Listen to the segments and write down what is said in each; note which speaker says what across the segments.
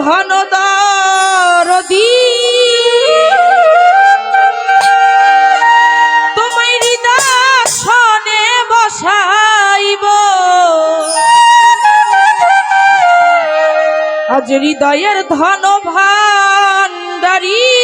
Speaker 1: ধন দরদি বসাইব। আজ হৃদয়ের ধন ভান্ডারী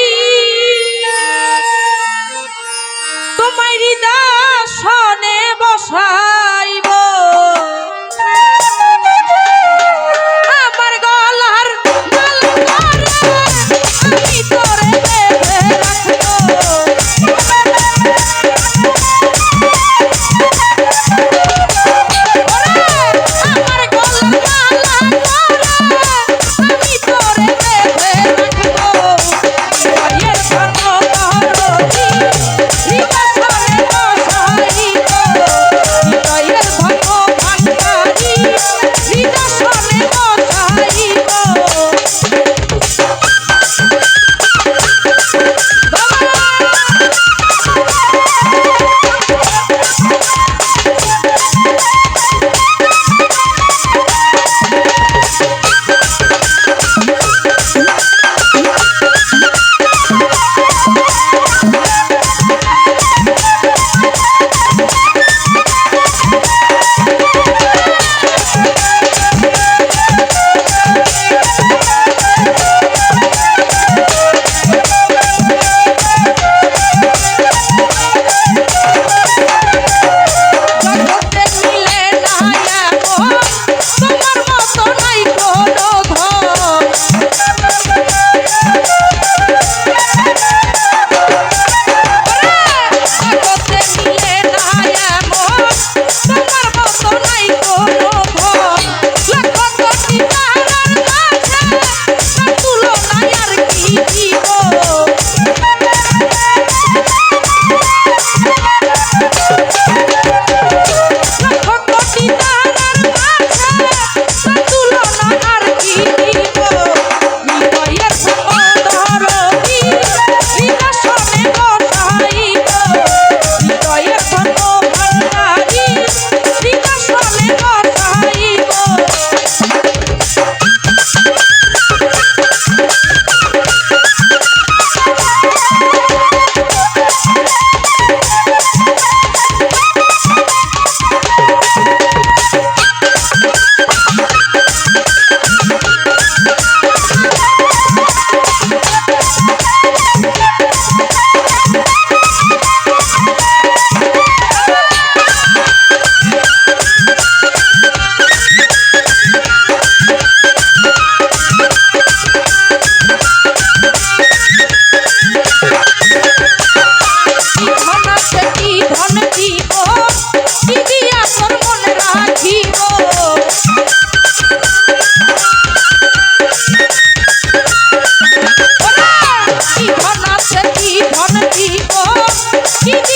Speaker 1: Gigi.